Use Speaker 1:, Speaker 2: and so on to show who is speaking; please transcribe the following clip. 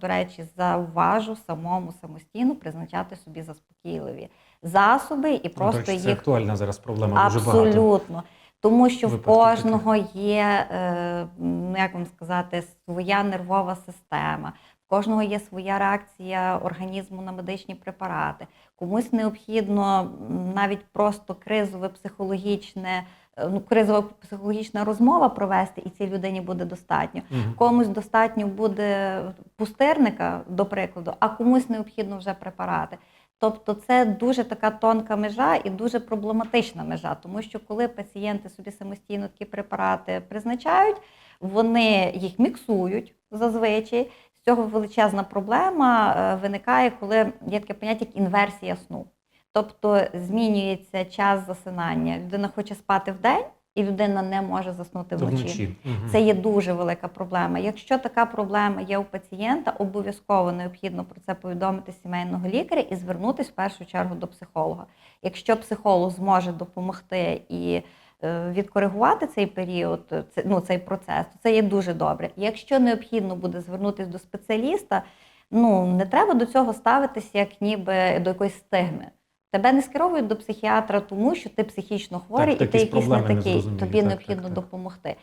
Speaker 1: До речі, заважу самому самостійно призначати собі заспокійливі засоби і
Speaker 2: Ну,
Speaker 1: просто
Speaker 2: до речі, це актуальна зараз проблема дуже багато.
Speaker 1: абсолютно. Тому що в кожного є, е, ну як вам сказати, своя нервова система, в кожного є своя реакція організму на медичні препарати. Комусь необхідно навіть просто кризове психологічне, ну кризова психологічна розмова провести, і цій людині буде достатньо.
Speaker 2: Мгм.
Speaker 1: Комусь достатньо буде пустирника, до прикладу, а комусь необхідно вже препарати. Тобто це дуже така тонка межа і дуже проблематична межа, тому що коли пацієнти собі самостійно такі препарати призначають, вони їх міксують зазвичай. З цього величезна проблема е, виникає, коли є таке поняття як інверсія сну. Тобто змінюється час засинання. Людина хоче спати вдень, і людина не може заснути вночі.
Speaker 2: Вночі. Мгм.
Speaker 1: Це є дуже велика проблема. Якщо така проблема є у пацієнта, обов'язково необхідно про це повідомити сімейного лікаря і звернутися в першу чергу до психолога. Якщо психолог зможе допомогти і е, відкоригувати цей період, ну, цей процес, то це є дуже добре. Якщо необхідно буде звернутися до спеціаліста, ну не треба до цього ставитися як ніби до якоїсь стигми. Тебе не скеровують до психіатра, тому що ти психічно хворий
Speaker 2: Так,
Speaker 1: і ти
Speaker 2: якісь
Speaker 1: якийсь не такий.
Speaker 2: Не
Speaker 1: Тобі
Speaker 2: Так,
Speaker 1: необхідно
Speaker 2: так, так.
Speaker 1: допомогти.